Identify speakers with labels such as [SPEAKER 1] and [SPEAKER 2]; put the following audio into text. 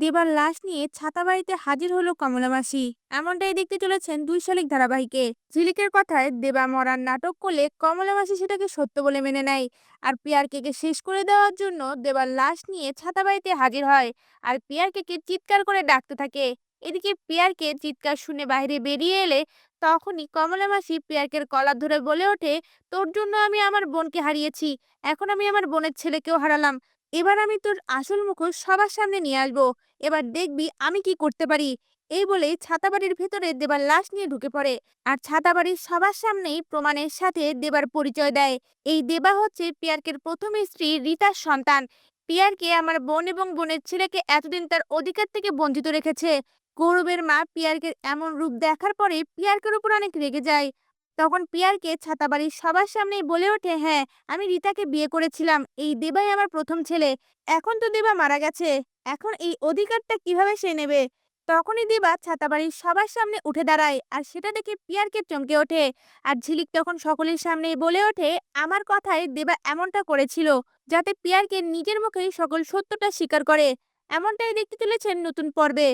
[SPEAKER 1] দেবার লাশ নিয়ে ছাতাবাড়িতে হাজির হলো কমলা মাসি। এমনটাই দেখতে চলেছেন দুই শালিক ধারাবাহিকে। ঝিলিকের কথায় দেবা মরার নাটক করলে কমলা মাসি সেটাকে সত্য বলে মেনে নেয়। আর পিয়ারকে শেষ করে দেওয়ার জন্য দেবার লাশ নিয়ে ছাতাবাড়িতে হাজির হয়। আর পিয়ারকে চিৎকার করে ডাকতে থাকে। এদিকে পিয়ারকে চিৎকার শুনে বাইরে বেরিয়ে এলে তখনই কমলা মাসি পিয়ারকের কলার ধরে বলে ওঠে, তোর জন্য আমি আমার বোনকে হারিয়েছি। এখন আমি আমার বোনের ছেলেকেও হারালাম। এবার আমি তোর আসল মুখোশ সবার সামনে নিয়ে আসব। এবার দেখবি আমি কি করতে পারি। এই বলেই ছাতাবাড়ির ভেতরে দেবার লাশ নিয়ে ঢুকে পড়ে। আর ছাতাবাড়ির সবার সামনেই প্রমাণের সাথে দেবার পরিচয় দেয়। এই দেবা হচ্ছে পিয়ারকের প্রথম স্ত্রী রীতার সন্তান। পিয়ারকে আমার বোন এবং বোনের ছেলেকে এতদিন তার অধিকার থেকে বঞ্চিত রেখেছে। গৌরবের মা পিয়ারকে এমন রূপ দেখার পরে পিয়ারকের উপর অনেক রেগে যায়। তখন পিয়ারকে ছাতাবাড়ির সবার সামনেই বলে ওঠে হ্যাঁ আমি রিতাকে বিয়ে করেছিলাম। এই দেবাই আমার প্রথম ছেলে। এখন তো দেবা মারা গেছে। এখন এই অধিকারটা কীভাবে সে নেবে? তখনই দেবা ছাতাবাড়ির সবার সামনে উঠে দাঁড়ায় আর সেটা দেখে পিয়ারকে চমকে ওঠে। আর ঝিলিক তখন সকলের সামনেই বলে ওঠে, আমার কথায় দেবা এমনটা করেছিল যাতে পিয়ারকে নিজের মুখেই সকল সত্যটা স্বীকার করে। এমনটাই দেখতে চলেছেন নতুন পর্বে।